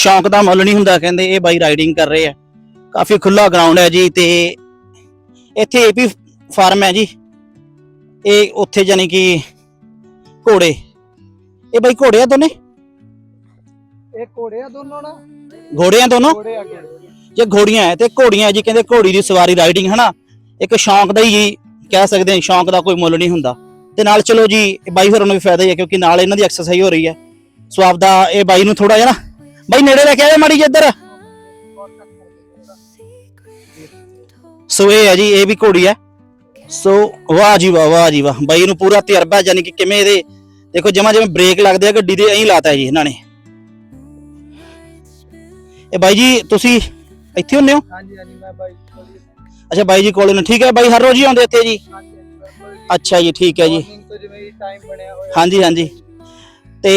ਸ਼ੌਂਕ ਦਾ ਮੁੱਲ ਨਹੀਂ ਹੁੰਦਾ ਕਹਿੰਦੇ ਇਹ ਬਾਈ ਰਾਈਡਿੰਗ ਕਰ ਰਹੇ ਆ। ਕਾਫੀ ਖੁੱਲਾ ਗਰਾਊਂਡ ਹੈ ਜੀ ਤੇ ਇੱਥੇ ਏਪੀ ਫਾਰਮ ਹੈ ਜੀ। ਇਹ ਉੱਥੇ ਜਾਨੀ ਕਿ ਘੋੜੇ। ਇਹ ਬਾਈ ਘੋੜੇ ਆ ਦੋਨੇ ਇਹ ਘੋੜੇ ਆ ਦੋਨੋਂ ਨਾ? ਘੋੜੇ ਆ ਦੋਨੋਂ ਘੋੜੇ ਆ ਘੋੜੇ ਜੇ ਘੋੜੀਆਂ ਹੈ ਤੇ ਘੋੜੀਆਂ ਜੀ ਕਹਿੰਦੇ ਘੋੜੀ ਦੀ ਸਵਾਰੀ ਰਾਈਡਿੰਗ ਹਨਾ? ਇੱਕ ਸ਼ੌਂਕ ਦਾ ਹੀ ਕਹਿ ਸਕਦੇ ਹਾਂ ਸ਼ੌਂਕ ਦਾ ਕੋਈ ਮੁੱਲ ਨਹੀਂ ਹੁੰਦਾ। ਤੇ ਨਾਲ ਚਲੋ ਜੀ ਇਹ ਬਾਈ ਹੋਰਾਂ ਨੂੰ ਵੀ ਫਾਇਦਾ ਹੀ ਹੈ ਕਿਉਂਕਿ ਨਾਲ ਇਹਨਾਂ ਦੀ ਐਕਸਰਸਾਈਜ਼ ਹੋ ਰਹੀ ਹੈ। ਸੋ ਆਪਦਾ ਇਹ ਬਾਈ ਨੂੰ ਥੋੜਾ ਜਿਹਾ ਨਾ ਬਾਈ ਨੇੜੇ ਲੈ ਕੇ ਆਇਆ ਮਾੜੀ ਜਿਹੀ ਇੱਧਰ। ਸੋ ਇਹ ਹੈ ਜੀ ਇਹ ਵੀ ਘੋੜੀ ਹੈ ਸੋ ਵਾਹ ਜੀ ਵਾਹ ਵਾਹ ਜੀ ਵਾਹ। ਬਾਈ ਨੂੰ ਪੂਰਾ ਤਜਰਬਾ ਯਾਨੀ ਕਿ ਕਿਵੇਂ ਇਹਦੇ ਦੇਖੋ ਜਮਾ ਜਿਵੇਂ ਬ੍ਰੇਕ ਲੱਗਦੇ ਆ ਗੱਡੀ ਦੇ ਐਂ ਲਾਤਾ ਜੀ ਇਹਨਾਂ ਨੇ। ਇਹ ਬਾਈ ਜੀ ਤੁਸੀਂ ਇੱਥੇ ਹੁੰਨੇ ਹੋ? ਹਾਂਜੀ ਹਾਂਜੀ ਮੈਂ ਬਾਈ ਅੱਛਾ ਬਾਈ ਜੀ ਕੋਲ ਨੇ। ਠੀਕ ਹੈ ਬਾਈ ਹਰ ਰੋਜ਼ ਹੀ ਆਉਂਦੇ ਇੱਥੇ ਜੀ? ਅੱਛਾ ਜੀ ਠੀਕ ਹੈ ਜੀ। ਹਾਂਜੀ ਹਾਂਜੀ। ਤੇ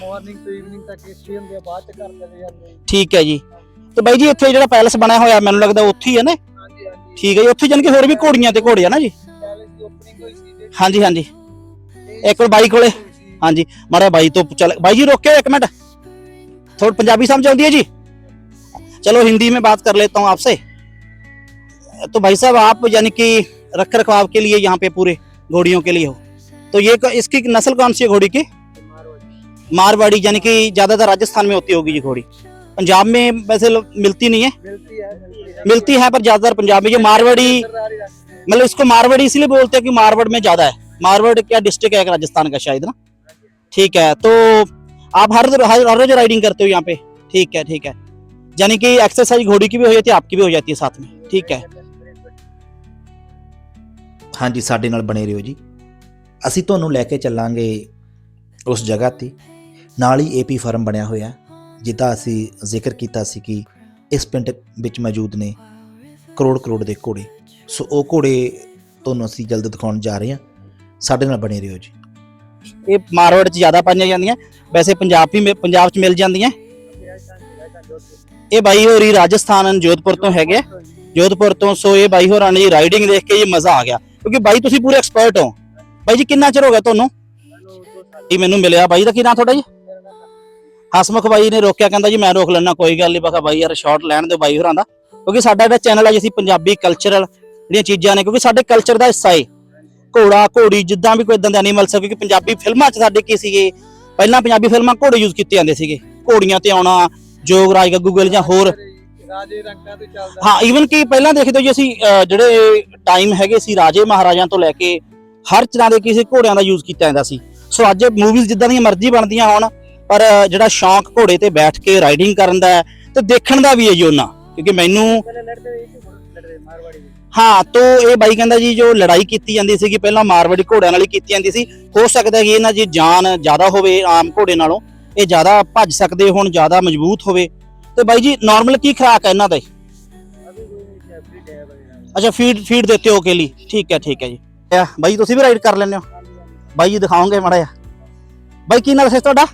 ਮਾਰਨਿੰਗ ਤੋਂ ਈਵਨਿੰਗ ਤੱਕ ਇੱਥੇ ਹੁੰਦੇ ਆ ਬਾਅਦ ਚ ਘਰ ਚਲੇ ਜਾਂਦੇ ਆ। ਠੀਕ ਹੈ ਜੀ ਤੇ ਬਾਈ ਜੀ ਇੱਥੇ ਜਿਹੜਾ ਪੈਲਸ ਬਣਿਆ ਹੋਇਆ ਮੈਨੂੰ ਲੱਗਦਾ ਉੱਥੇ ਹੀ ਹੈ ਨਾ ਹਾਂਜੀ ਹਾਂਜੀ ਠੀਕ ਹੈ ਜੀ ਉੱਥੇ ਜਾਨ ਕਿ ਹੋਰ ਵੀ ਘੋੜੀਆਂ ਤੇ ਘੋੜੇ ਆ ਨਾ ਜੀ ਪੈਲਸ ਦੀ ਓਪਨਿੰਗ ਹੋਈ ਸੀ ਜੀ ਹਾਂਜੀ ਹਾਂਜੀ ਇੱਕ ਵਾਰ ਬਾਈ ਕੋਲੇ ਹਾਂਜੀ ਮਾੜਾ ਬਾਈ ਤੋਂ चल भाई जी रोके एक मिनट थोड़ा पंजाबी समझ आती है जी चलो हिंदी में बात कर लेता हूँ आपसे तो भाई साहब आप यानी कि रख रखाव के लिए यहाँ पे पूरे घोड़ियों के लिए हो तो ये क- इसकी नस्ल कौन सी है घोड़ी की मारवाड़ी यानी कि ज्यादातर राजस्थान में होती होगी ये घोड़ी पंजाब में वैसे लो- मिलती नहीं है ਮਿਲਤੀ ਹੈ ਮਿਲਤੀ ਹੈ मिलती है पर ज्यादातर पंजाब में ये मारवाड़ी सरदारी रखते हैं। मतलब इसको मारवाड़ी इसलिए बोलते हैं कि मारवाड़ में ज्यादा है मारवाड़ क्या डिस्ट्रिक्ट है एक राजस्थान का शायद ना ठीक है तो आप हर हर हर रोज राइडिंग करते हो यहाँ पे ठीक है ठीक है यानी कि एक्सरसाइज घोड़ी की भी हो जाती है आपकी भी हो जाती है साथ में ठीक है ਹਾਂਜੀ ਸਾਡੇ ਨਾਲ ਬਣੇ ਰਹੋ ਜੀ ਅਸੀਂ ਤੁਹਾਨੂੰ ਲੈ ਕੇ ਚੱਲਾਂਗੇ ਉਸ ਜਗ੍ਹਾ ਤੇ ਨਾਲ ਹੀ ਏਪੀ ਫਾਰਮ ਬਣਿਆ ਹੋਇਆ ਜਿੱਦਾਂ ਅਸੀਂ ਜ਼ਿਕਰ ਕੀਤਾ ਸੀ ਕਿ ਇਸ ਪਿੰਡ ਵਿੱਚ ਮੌਜੂਦ ਨੇ ਕਰੋੜ ਕਰੋੜ ਦੇ ਘੋੜੇ। ਸੋ ਉਹ ਘੋੜੇ ਤੁਹਾਨੂੰ ਅਸੀਂ ਜਲਦ ਦਿਖਾਉਣ ਜਾ ਰਹੇ ਹਾਂ। ਸਾਡੇ ਨਾਲ ਬਣੇ ਰਹੋ ਜੀ। ਇਹ ਮਾਰਵਾੜ ਚ ਜ਼ਿਆਦਾ ਪਾਈਆਂ ਜਾਂਦੀਆਂ, ਵੈਸੇ ਪੰਜਾਬ ਵੀ ਮਿ- ਪੰਜਾਬ ਚ ਮਿਲ ਜਾਂਦੀਆਂ। ਇਹ ਬਾਈ ਹੋਰੀ ਰਾਜਸਥਾਨ ਜੋਧਪੁਰ ਤੋਂ ਹੈਗੇ। ਆ। ਜੋਧਪੁਰ ਤੋਂ, ਸੋ ਇਹ ਬਾਈ ਹੋਰਾਂ ਨੇ ਰਾਈਡਿੰਗ ਦੇਖ ਕੇ ਇਹ ਮਜ਼ਾ ਆ ਗਿਆ। ਕਿਉਂਕਿ ਬਾਈ ਤੁਸੀਂ ਪੂਰੇ ਐਕਸਪਰਟ ਹੋ। ਬਾਈ ਜੀ, ਕਿੰਨਾ ਚਿਰ ਹੋ ਗਿਆ ਤੁਹਾਨੂੰ? ਇਹ ਮੈਨੂੰ ਮਿਲਿਆ। ਬਾਈ ਦਾ ਕੀ ਨਾਂ ਤੁਹਾਡਾ ਜੀ? ਹਸਮੁਖ ਬਾਈ ਨੇ ਰੋਕਿਆ ਕਹਿੰਦਾ ਜੀ ਮੈਂ ਰੋਕ ਲੈਣਾ ਕੋਈ ਗੱਲ ਨਹੀਂ ਬਖਾ ਬਾਈ ਯਾਰ ਸ਼ਾਰਟ ਲੈਣ ਦਿਓ ਬਾਈ ਹੋਰਾਂ ਦਾ ਕਿਉਂਕਿ ਸਾਡਾ ਜਿਹੜਾ ਚੈਨਲ ਹੈ ਜੀ ਅਸੀਂ ਪੰਜਾਬੀ ਕਲਚਰਲ ਜਿਹੜੀਆਂ ਚੀਜ਼ਾਂ ਨੇ ਕਿਉਂਕਿ ਸਾਡੇ ਕਲਚਰ ਦਾ ਹਿੱਸਾ ਹੈ ਘੋੜਾ ਘੋੜੀ ਜਿੱਦਾਂ ਵੀ ਕੋਈ ਇਦਾਂ ਦੇ ਐਨੀਮਲ ਸੀ ਕਿਉਂਕਿ ਪੰਜਾਬੀ ਫਿਲਮਾਂ 'ਚ ਸਾਡੇ ਕੀ ਸੀਗੇ ਪਹਿਲਾਂ ਪੰਜਾਬੀ ਫਿਲਮਾਂ ਘੋੜੇ ਯੂਜ਼ ਕੀਤੇ ਜਾਂਦੇ ਸੀਗੇ ਘੋੜੀਆਂ ਤੇ ਆਉਣਾ ਜੋਗਰਾਜ ਗੱਗੂ ਗਿੱਲ ਜਾਂ ਹੋਰ। ਰਾਜੇ ਰੰਗਾਂ ਤੇ ਚੱਲਦਾ। ਹਾਂ ਈਵਨ ਕਿ ਪਹਿਲਾਂ ਦੇਖਦੇ ਜੀ ਅਸੀਂ ਜਿਹੜੇ ਟਾਈਮ ਹੈਗੇ ਸੀ ਰਾਜੇ ਮਹਾਰਾਜਾਂ ਤੋਂ ਲੈ ਕੇ ਹਰ ਤਰ੍ਹਾਂ ਦੇ ਕਿਸੇ ਘੋੜਿਆਂ ਦਾ ਯੂਜ਼ ਕੀਤਾ ਜਾਂਦਾ ਸੀ। ਸੋ ਅੱਜ ਮੂਵੀਜ਼ ਜਿੱਦਾਂ ਦੀਆਂ ਮਰਜ਼ੀ ਬਣਦੀਆਂ ਹੋਣ ਪਰ ਜਿਹੜਾ ਸ਼ੌਂਕ ਘੋੜੇ ਤੇ ਬੈਠ ਕੇ ਰਾਈਡਿੰਗ ਕਰਨ ਦਾ ਹੈ ਤੇ ਦੇਖਣ ਦਾ ਵੀ ਹੈ ਜੀ ਉਹਨਾਂ ਕਿਉਂਕਿ ਮੈਨੂੰ ਹਾਂ ਤੋਂ ਇਹ ਬਾਈ ਕਹਿੰਦਾ ਜੀ ਜੋ ਲੜਾਈ ਕੀਤੀ ਜਾਂਦੀ ਸੀਗੀ ਪਹਿਲਾਂ ਮਾਰਵਾੜੀ ਘੋੜਿਆਂ ਨਾਲ ਹੀ ਕੀਤੀ ਜਾਂਦੀ ਸੀ ਹੋ ਸਕਦਾ ਕਿ ਇਹਨਾਂ ਦੀ ਜਾਨ ਜ਼ਿਆਦਾ ਹੋਵੇ ਆਮ ਘੋੜੇ ਨਾਲੋਂ ਇਹ ਜ਼ਿਆਦਾ ਭੱਜ ਸਕਦੇ ਹੁਣ ਜ਼ਿਆਦਾ ਮਜ਼ਬੂਤ ਹੋਵੇ। ਤੇ ਬਾਈ ਜੀ ਨਾਰਮਲ ਕੀ ਖੁਰਾਕ ਹੈ ਇਹਨਾਂ ਦਾ ਅੱਛਾ ਫੀਡ ਫੀਡ ਦਿੱਤੇ ਹੋ ਕੇ ਲਈ ਠੀਕ ਹੈ ਠੀਕ ਹੈ ਜੀ। ਆ, ਬਾਈ ਤੁਸੀਂ ਵੀ ਰਾਈਡ ਕਰ ਲੈਂਦੇ ਹੋ? ਬਾਈ ਜੀ ਦਿਖਾਓਗੇ ਮਾੜਾ ਜਿਹਾ। ਬਾਈ ਕੀ ਨਾਮ ਹੈ ਤੁਹਾਡਾ?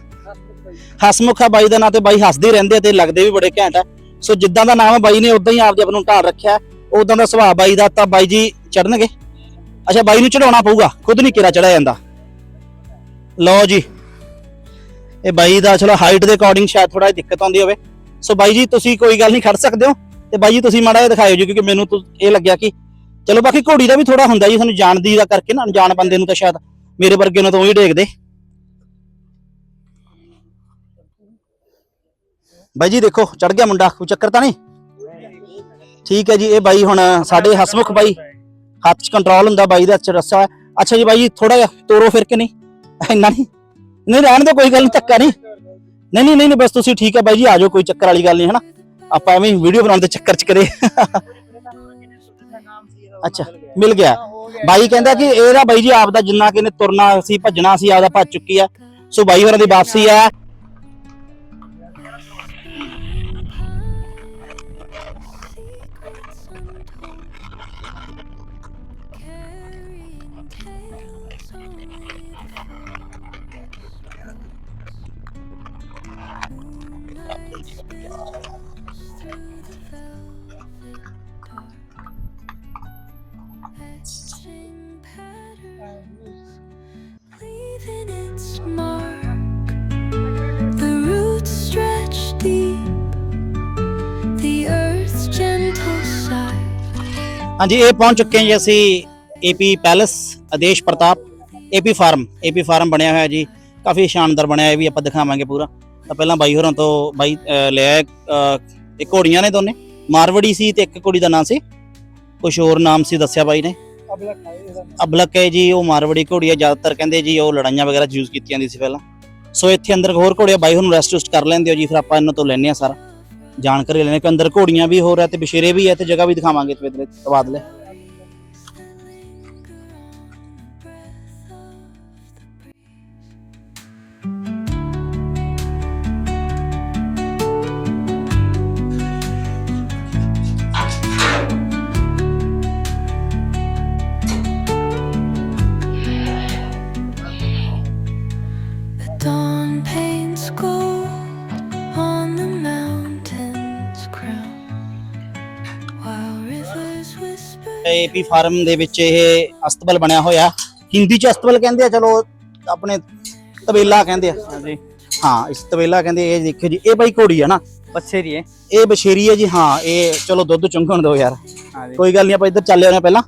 ਹਸਮੁਖ ਆ ਬਾਈ ਦਾ ਨਾਂ ਤੇ ਬਾਈ ਹੱਸਦੇ ਰਹਿੰਦੇ ਤੇ ਲੱਗਦੇ ਵੀ ਬੜੇ ਘੈਂਟ ਆ। ਸੋ ਜਿੱਦਾਂ ਦਾ ਨਾਮ ਬਾਈ ਨੇ, ਉਦਾਂ ਹੀ ਆਪਦੇ ਆਪ ਨੂੰ ਢਾਲ ਰੱਖਿਆ। ਉਦਾਂ ਦਾ ਸੁਭਾਅ ਬਾਈ ਦਾ ਤਾਂ ਬਾਈ ਜੀ ਚੜਨਗੇ ਅੱਛਾ, ਬਾਈ ਨੂੰ ਚੜਾਉਣਾ ਪਊਗਾ, ਖੁਦ ਨਹੀਂ ਕਿਰਾ ਚੜਿਆ ਜਾਂਦਾ। ਲਓ ਜੀ। ਇਹ ਬਾਈ ਦਾ ਚਲੋ ਹਾਈਟ ਦੇ ਅਕੋਰਡਿੰਗ ਸ਼ਾਇਦ ਥੋੜਾ ਦਿੱਕਤ ਆਉਂਦੀ ਹੋਵੇ। ਸੋ ਬਾਈ ਜੀ, ਤੁਸੀਂ ਕੋਈ ਗੱਲ ਨਹੀਂ ਖੜ ਸਕਦੇ ਹੋ। ਤੇ ਬਾਈ ਜੀ, ਤੁਸੀਂ ਮਾੜਾ ਜਿਹਾ ਦਿਖਾਇਓ ਜੀ, ਕਿਉਂਕਿ ਮੈਨੂੰ ਇਹ ਲੱਗਿਆ ਕਿ ਚਲੋ ਬਾਕੀ ਘੋੜੀ ਦਾ ਵੀ ਥੋੜਾ ਹੁੰਦਾ ਜੀ ਸਾਨੂੰ ਜਾਣਦੀ ਦਾ ਕਰਕੇ ਨਾ, ਅਣਜਾਣ ਬੰਦੇ ਨੂੰ ਤਾਂ ਸ਼ਾਇਦ ਮੇਰੇ ਵਰਗੇ ਨੂੰ ਤਾਂ ਉਹੀ ਡੇਗਦੇ। ਬਾਈ ਜੀ ਦੇਖੋ ਚੜ ਗਿਆ ਮੁੰਡਾ ਕੋਈ ਚੱਕਰ ਤਾਂ ਨਹੀਂ? ਠੀਕ ਹੈ ਜੀ ਇਹ ਬਾਈ ਹੁਣ ਸਾਡੇ ਹਸਮੁਖ ਬਾਈ ਹੱਥ 'ਚ ਕੰਟਰੋਲ ਹੁੰਦਾ ਬਾਈ ਦਾ ਰੱਸਾ ਅੱਛਾ ਜੀ ਬਾਈ ਜੀ ਥੋੜਾ ਜਿਹਾ ਤੋਰੋ ਫਿਰ ਕੇ ਨਹੀਂ? ਇੰਨਾ ਨਹੀਂ? ਨਹੀਂ ਰਹਿਣ ਦਿਓ ਕੋਈ ਗੱਲ ਨਹੀਂ ਧੱਕਾ ਨਹੀਂ। ਨਹੀਂ ਨਹੀਂ ਨਹੀਂ ਨਹੀਂ, ਬਸ ਤੁਸੀਂ ਠੀਕ ਹੈ ਬਾਈ ਜੀ ਆ ਜਾਓ ਕੋਈ ਚੱਕਰ ਵਾਲੀ ਗੱਲ ਨਹੀਂ ਹਨਾ? ਆਪਾਂ ਐਵੇਂ ਵੀਡੀਓ ਬਣਾਉਣ ਦੇ ਚੱਕਰ 'ਚ ਕਰੇ ਅੱਛਾ ਮਿਲ ਗਿਆ। ਬਾਈ ਕਹਿੰਦਾ ਕਿ ਇਹਦਾ ਬਾਈ ਜੀ ਆਪ ਦਾ ਜਿੰਨਾ ਕਿ ਇਹਨੇ ਤੁਰਨਾ ਸੀ ਭੱਜਣਾ ਸੀ ਆਪਦਾ ਭੱਜ ਚੁੱਕੀ ਆ ਸੋ ਬਾਈ ਹੋਰਾਂ ਦੀ ਵਾਪਸੀ ਆ ਹਾਂਜੀ, ਇਹ ਪਹੁੰਚ ਚੁੱਕੇ ਹਾਂ ਜੀ ਅਸੀਂ AP palace Adesh Pratap AP farm AP farm ਬਣਿਆ ਹੋਇਆ ਜੀ। ਕਾਫੀ ਸ਼ਾਨਦਾਰ ਬਣਿਆ, ਇਹ ਵੀ ਆਪਾਂ ਦਿਖਾਵਾਂਗੇ ਪੂਰਾ। ਤਾਂ ਪਹਿਲਾਂ ਬਾਈ ਹੋਰਾਂ ਤੋਂ ਬਾਈ ਅਹ, ਲਿਆ ਅਹ, ਇਹ ਘੋੜੀਆਂ ਨੇ ਦੋਨੇ ਮਾਰਵੜੀ ਸੀ ਤੇ ਇੱਕ ਕੁੜੀ ਦਾ ਨਾਮ ਸੀ। ਕੁਛ ਹੋਰ ਨਾਮ ਸੀ ਦੱਸਿਆ ਬਾਈ ਨੇ। ਇਹਦਾ ਅਬਲਕ ਹੈ ਜੀ ਉਹ ਮਾਰਵੜੀ ਘੋੜੀ ਹੈ ਜ਼ਿਆਦਾਤਰ ਕਹਿੰਦੇ ਜੀ ਉਹ ਲੜਾਈਆਂ ਵਗੈਰਾ ਯੂਜ਼ ਕੀਤੀਆਂ ਦੀ ਸੀ ਪਹਿਲਾਂ। ਸੋ ਇੱਥੇ ਅੰਦਰ ਹੋਰ ਘੋੜੇ ਬਾਈ ਹੁਣ ਰੈਸਟ ਰੁਸਟ ਕਰ ਲੈਂਦੇ ਹੋ ਜੀ ਫਿਰ ਆਪਾਂ ਇਹਨਾਂ ਤੋਂ ਲੈਣੇ ਆ ਸਾਰਾ। ਜਾਣਕਾਰੀ ਲੈਣੇ ਕਿ ਅੰਦਰ ਘੋੜੀਆਂ ਵੀ ਹੋਰ ਹੈ ਤੇ ਬਸ਼ੇਰੇ ਵੀ ਹੈ ਤੇ ਜਗ੍ਹਾ ਵੀ ਦਿਖਾਵਾਂਗੇ ਤੇ ਤਬਾਦਲੇ ਏਪੀ ਫਾਰਮ ਦੇ ਵਿੱਚ ਇਹ ਅਸਤਬਲ ਬਣਿਆ ਹੋਇਆ ਹਿੰਦੀ ਚ ਅਸਤਬਲ ਕਹਿੰਦੇ ਆ ਚਲੋ ਆਪਣੇ ਤਬੇਲਾ ਕਹਿੰਦੇ ਆ ਹਾਂਜੀ ਹਾਂ ਇਸ ਤਬੇਲਾ ਕਹਿੰਦੇ ਇਹ ਦੇਖਿਓ ਜੀ ਇਹ ਬਾਈ ਘੋੜੀ ਆ ਨਾ ਪੱਛੇਰੀ ਹੈ ਇਹ ਬਸ਼ੇਰੀ ਹੈ ਜੀ ਹਾਂ ਇਹ ਚਲੋ ਦੁੱਧ ਚੁੰਘਣ ਦਿਓ ਯਾਰ ਹਾਂਜੀ कोई गल नहीं आप इधर चले होने पहला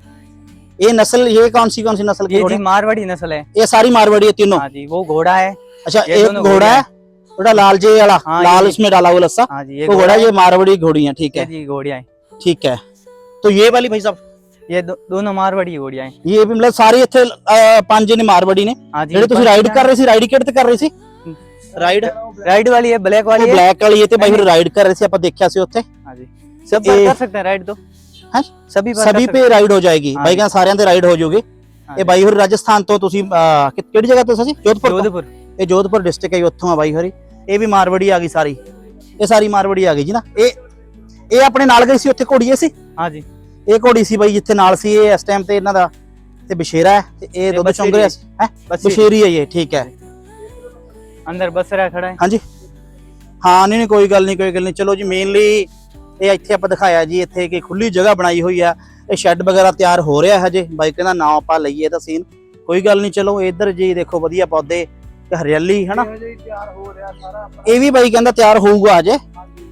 ये नस्ल ये कौन सी कौन सी नस्ल की ये घोड़े जी मारवाड़ी नस्ल है ये सारी मारवाड़ी है तीनों हाँ जी वो घोड़ा है अच्छा ये एक दोनों घोड़ा घोड़े है थोड़ा लाल जे वाला हाँ, लाल ये- उसमें डाला हुआ लस्सा हाँ जी ये वो घोड़ा ये मारवाड़ी घोड़ी है ठीक ये है जी घोड़िया है ठीक है तो ये वाली भाई साहब ये दो, दोनों मारवाड़ी घोड़िया है ये भी मतलब ਸਾਰੇ ਇੱਥੇ ਅਹ, ਪੰਜ ਨੇ ਮਾਰਵਾੜੀ ਨੇ हाँ जी ਜਿਹੜੇ ਤੁਸੀਂ ਰਾਈਡ ਕਰ ਰਹੇ ਸੀ ਰਾਈਡ ਕਿਹੜੇ ਤੇ ਕਰ ਰਹੇ ਸੀ ਰਾਈਡ राइड वाली है ब्लैक ਉਹ वाली है ਬਲੈਕ ਵਾਲੀ ਹੈ ਤੇ ਬਾਈ ਫਿਰ ਰਾਈਡ ਕਰ ਰਹੇ ਸੀ ਆਪਾਂ ਦੇਖਿਆ ਸੀ ਉੱਥੇ हाँ जी सब पर ये- कर सकते हैं राइड तो हैं? सभी पर ਸਭੀ कर पे ਰਾਈਡ ਹੋ ਜਾਏਗੀ ਹਾਂ ਬਾਈ ਜੀ। ਕਹਿੰਦਾ ਸਾਰਿਆਂ ਤੇ ਰਾਈਡ ਹੋ ਜਾਊਗੀ हाँ ਇਹ ਬਾਈ ਹੋਰ ਰਾਜਸਥਾਨ ਤੋਂ ਤੁਸੀਂ ਅਹ, ਕਿ- ਕਿਹੜੀ ਜਗ੍ਹਾ ਤੋਂ ਸੀ सकते ਜੋਧਪੁਰ हैं। ਤੋਂ? जोधपुर ਇਹ ਜੋਧਪੁਰ ਡਿਸਟ੍ਰਿਕਟ ਹੈ ਜੀ, ਉੱਥੋਂ ਆ ਬਾਈ ਹੋਰੀ ਇਹ ਵੀ ਮਾਰਵੜੀ ਆ ਗਈ ਸਾਰੀ ਇਹ ਸਾਰੀ ਮਾਰਵੜੀ ਆ ਗਈ ਜੀ ਨਾ ਇਹ ਇਹ ਆਪਣੇ ਨਾਲ ਗਈ ਸੀ ਉੱਥੇ ਘੋੜੀ ਇਹ ਸੀ हाँ जी ਇਹ ਘੋੜੀ ਸੀ ਬਾਈ ਜਿੱਥੇ ਨਾਲ ਸੀ ਇਹ ਇਸ ਟਾਈਮ ਤੇ ਇਹਨਾਂ ਦਾ ਤੇ ਬਸ਼ੇਰਾ ਹੈ ਤੇ ਇਹ ਦੁੱਧ ਚੁੰਗ ਰਿਹਾ ਹੈ ਬਸ਼ੇਰੀ ਹੈ ਇਹ ਠੀਕ ਹੈ। ਅੰਦਰ ਬਸਰਾ ਖੜਾ ਹੈ। ਹਾਂਜੀ। ਹਾਂ ਨਹੀਂ ਨਹੀਂ ਕੋਈ ਗੱਲ ਨਹੀਂ ਕੋਈ ਗੱਲ ਨਹੀਂ। ਚਲੋ ਜੀ ਮੇਨਲੀ ਇਹ ਇੱਥੇ ਆਪਾਂ ਦਿਖਾਇਆ ਜੀ ਇੱਥੇ ਕਿ ਖੁੱਲੀ ਜਗ੍ਹਾ ਬਣਾਈ ਹੋਈ ਆ। ਇਹ ਸ਼ੈੱਡ ਵਗੈਰਾ ਤਿਆਰ ਹੋ ਰਿਹਾ ਹਜੇ। ਬਾਈ ਕਹਿੰਦਾ ਨਾ ਆਪਾਂ ਲਈਏ ਤਾਂ ਸੀਨ ਕੋਈ ਗੱਲ ਨਹੀਂ ਚਲੋ ਇੱਧਰ ਜੀ ਦੇਖੋ ਵਧੀਆ ਪੌਦੇ ਹਰਿਆਲੀ ਹਨਾ? ਇਹ ਵੀ ਬਾਈ ਕਹਿੰਦਾ ਤਿਆਰ ਹੋਊਗਾ ਹਜੇ।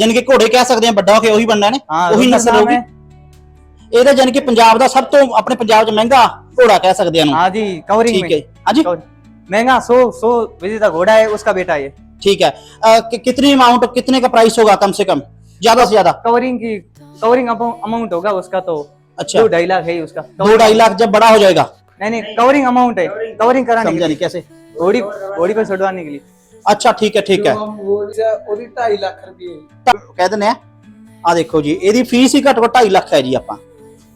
ਯਾਨੀ ਕਿ ਘੋੜੇ ਕਹਿ ਸਕਦੇ ਆ ਵੱਡਾ ਹੋ ਕੇ ਉਹੀ ਬਣਨਾ ਨੇ हाँ ਉਹੀ उसका ਨਸਲ नाम ਹੋਗੀ है ਇਹਦਾ ਯਾਨੀ ਕਿ ਪੰਜਾਬ ਦਾ ਸਭ ਤੋਂ ਆਪਣੇ ਪੰਜਾਬ 'ਚ ਮਹਿੰਗਾ ਘੋੜਾ ਕਹਿ ਸਕਦੇ ਆ ਨੂੰ हाँ जी कवरिंग ठीक में है हाँ जी कवरिंग। महंगा सौ सौ विजेता घोड़ा है उसका बेटा है ये ठीक है अ, कि, कितनी अमाउंट कितने का प्राइस होगा कम से कम ज्यादा से ज्यादा कवरिंग की कवरिंग अमाउंट होगा उसका तो अच्छा दो ढाई लाख है ही उसका दो ढाई लाख जब बड़ा हो जाएगा नहीं नहीं कवरिंग अमाउंट है कवरिंग कराने समझा के नहीं लिए कैसे घोड़ी घोड़ी पर छुड़वाने के लिए अच्छा ठीक है ठीक है ਉਹਦੀ 2.5 ਲੱਖ ਰੁਪਏ ਤਾਂ ਕਹਿ ਦਿੰਦੇ ਆ ਆ ਦੇਖੋ ਜੀ ਇਹਦੀ ਫੀਸ ਹੀ ਘੱਟੋ ਘੱਟ 2.5 ਲੱਖ ਹੈ ਜੀ ਆਪਾਂ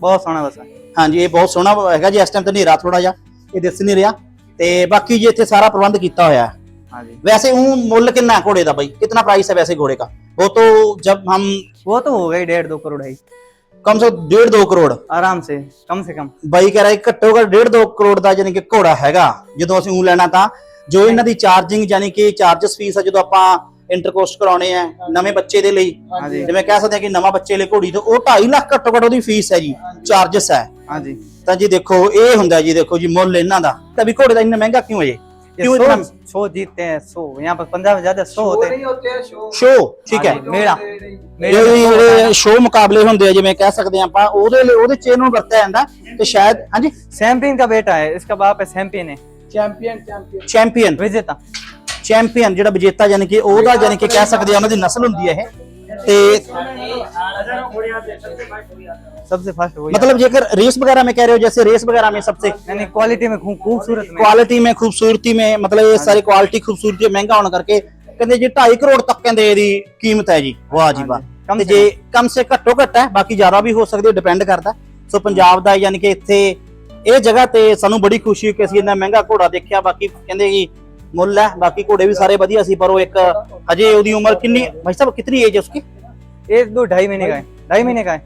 ਬਹੁਤ ਸੋਹਣਾ ਬਸ ਹਾਂਜੀ ਇਹ ਬਹੁਤ ਸੋਹਣਾ ਹੈਗਾ ਜੀ ਇਸ ਟਾਈਮ ਤੇ ਹਨੇਰਾ ਥੋੜਾ ਜਿਹਾ ਇਹ ਦਿਸ ਨਹੀਂ ਰਿਹਾ ਤੇ ਬਾਕੀ ਜੀ ਇੱਥੇ ਸਾਰਾ ਪ੍ਰਬੰਧ ਕੀਤਾ ਹੋਇਆ ਹੈ हाँ जी वैसे वो मुल्ल कितना है घोड़े का भाई कितना प्राइस है वैसे घोड़े का वो तो जब हम वो तो हो गई डेढ़ दो करोड़ है ही। कम से कम डेढ़ दो करोड़ आराम से कम से कम ਬਾਈ ਕਹਿ ਰਿਹਾ ਘੱਟੋ ਘੱਟ ਡੇਢ ਦੋ ਕਰੋੜ ਦਾ ਯਾਨੀ ਕਿ ਘੋੜਾ ਹੈਗਾ ਜਦੋਂ ਅਸੀਂ ਉਹ ਲੈਣਾ ਤਾਂ ਜੋ ਇਹਨਾਂ ਦੀ ਚਾਰਜਿੰਗ ਯਾਨੀ ਕਿ ਚਾਰਜਸ ਫੀਸ ਆ ਜਦੋਂ ਆਪਾਂ ਇੰਟਰਕੋਸਟ ਕਰਾਉਣੇ ਆ ਨਵੇਂ ਬੱਚੇ ਦੇ ਲਈ ਜਿਵੇਂ ਕਹਿ ਸਕਦੇ ਆ ਕਿ ਨਵਾਂ ਬੱਚੇ ਲਈ ਘੋੜੀ ਤੋਂ ਉਹ 2.5 ਲੱਖ ਘੱਟੋ ਘੱਟ ਉਹਦੀ ਫੀਸ ਹੈ ਜੀ ਚਾਰਜਸ ਹੈ। ਤਾਂ ਜੀ ਦੇਖੋ ਇਹ ਹੁੰਦਾ ਜੀ ਦੇਖੋ ਜੀ ਮੁੱਲ ਇਹਨਾਂ ਦਾ। ਤਾਂ ਵੀ ਘੋੜੇ ਦਾ ਇੰਨਾ ਮਹਿੰਗਾ ਕਿਉਂ ਹੈ ਜੀ क्यों इतना शो जीतते हैं शो यहाँ पर पंजाब में ज्यादा शो होते हैं शो ठीक है ਸ਼ੋ ਮੁਕਾਬਲੇ ਹੁੰਦੇ ਆ ਜਿਵੇਂ ਕਹਿ ਸਕਦੇ ਆ ਆਪਾਂ। ਉਹਦੇ ਲਈ ਉਹਦੇ ਚੇਨ ਚੈਂਪੀਅਨ विजेता ਚੈਂਪੀਅਨ ਜਿਹੜਾ ਵਿਜੇਤਾ ਯਾਨੀ ਕਿ ਉਹਦਾ ਯਾਨੀ ਕਿ ਕਹਿ ਸਕਦੇ ਆ ਉਹਨਾਂ ਦੀ ਨਸਲ ਹੁੰਦੀ ਹੈ ਇਹ ਤੇ सबसे फास्ट वही मतलब जेकर रेस वगैरह में कह रहे हो जैसे रेस वगैरह में सबसे यानी क्वालिटी में खूब- खूबसूरत में क्वालिटी में खूबसूरती में मतलब ये सारी क्वालिटी खूबसूरती ਮਹਿੰਗਾ ਹੋਣ ਕਰਕੇ ਕਹਿੰਦੇ ਜੀ 2.5 ਕਰੋੜ ਤੱਕ ਕਹਿੰਦੇ ਇਹਦੀ ਕੀਮਤ ਹੈ ਜੀ ਵਾਹ ਜੀ ਵਾਹ कम ਤੇ से ਜੇ ਕਮ ਸੇ ਘੱਟੋ ਘੱਟ ਹੈ ਬਾਕੀ ਜ਼ਿਆਦਾ ਵੀ ਹੋ ਸਕਦੀ ਹੈ ਡਿਪੈਂਡ ਕਰਦਾ ਸੋ ਪੰਜਾਬ ਦਾ ਯਾਨੀ ਕਿ ਇੱਥੇ ਇਹ ਜਗ੍ਹਾ ਤੇ ਸਾਨੂੰ ਬੜੀ ਖੁਸ਼ੀ ਹੋਈ ਕਿ ਅਸੀਂ ਇੰਨਾ ਮਹਿੰਗਾ ਘੋੜਾ ਦੇਖਿਆ। ਬਾਕੀ ਕਹਿੰਦੇ ਜੀ ਮੁੱਲ ਹੈ, ਬਾਕੀ ਘੋੜੇ ਵੀ ਸਾਰੇ ਵਧੀਆ ਸੀ, ਪਰ ਉਹ ਇੱਕ ਹਜੇ ਉਹਦੀ ਉਮਰ ਕਿੰਨੀ ਭਾਈ ਸਾਹਿਬ ਕਿੰਨੀ ਏਜ ਹੈ ਉਸकी एक दो ढाई महीने का है ढाई महीने का है